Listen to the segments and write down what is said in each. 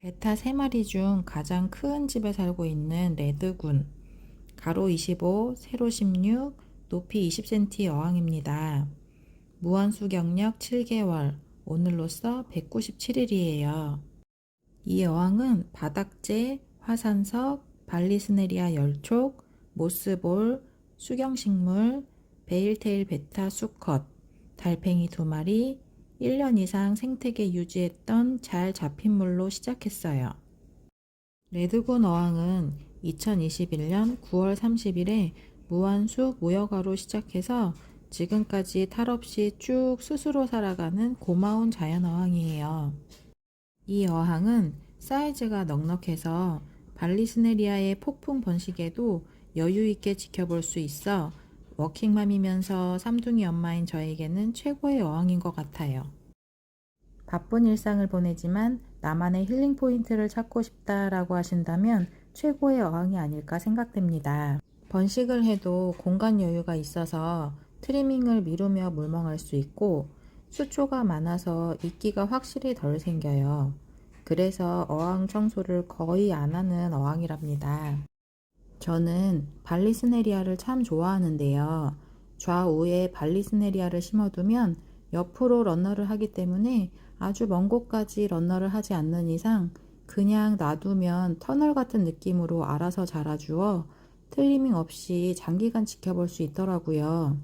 베타 3마리 중 가장 큰 집에 살고 있는 레드군. 가로 25, 세로 16, 높이 20cm 어항입니다. 무한수 경력 7개월, 오늘로써 197일이에요. 이 어항은 바닥재, 화산석, 발리스네리아 열촉, 모스볼, 수경식물, 베일테일 베타 수컷, 달팽이 두 마리, 1년 이상 생태계 유지했던 잘 잡힌 물로 시작했어요. 레드군 어항은 2021년 9월 30일에 무한수 무허가로 시작해서 지금까지 탈 없이 쭉 스스로 살아가는 고마운 자연 어항이에요. 이 어항은 사이즈가 넉넉해서 발리스네리아의 폭풍 번식에도 여유 있게 지켜볼 수 있어 워킹맘이면서 삼둥이 엄마인 저에게는 최고의 어항인 것 같아요. 바쁜 일상을 보내지만 나만의 힐링 포인트를 찾고 싶다라고 하신다면 최고의 어항이 아닐까 생각됩니다. 번식을 해도 공간 여유가 있어서 트리밍을 미루며 물멍할 수 있고 수초가 많아서 이끼가 확실히 덜 생겨요. 그래서 어항 청소를 거의 안 하는 어항이랍니다. 저는 발리스네리아를 참 좋아하는데요. 좌우에 발리스네리아를 심어두면 옆으로 러너를 하기 때문에 아주 먼 곳까지 러너를 하지 않는 이상 그냥 놔두면 터널 같은 느낌으로 알아서 자라주어 트리밍 없이 장기간 지켜볼 수 있더라고요.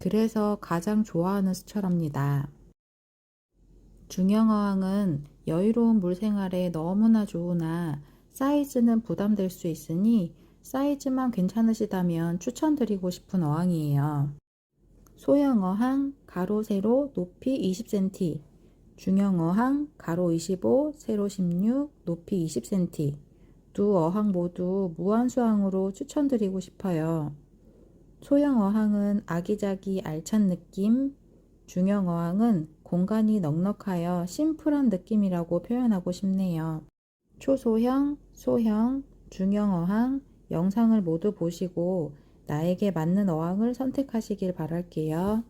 그래서 가장 좋아하는 수초랍니다. 중형어항은 여유로운 물 생활에 너무나 좋으나 사이즈는 부담될 수 있으니 사이즈만 괜찮으시다면 추천드리고 싶은 어항이에요. 소형 어항, 가로 세로 높이 20cm, 중형 어항, 가로 25, 세로 16, 높이 20cm. 두 어항 모두 무한수항으로 추천드리고 싶어요. 소형 어항은 아기자기 알찬 느낌, 중형 어항은 공간이 넉넉하여 심플한 느낌이라고 표현하고 싶네요. 초소형, 소형, 중형 어항 영상을 모두 보시고 나에게 맞는 어항을 선택하시길 바랄게요.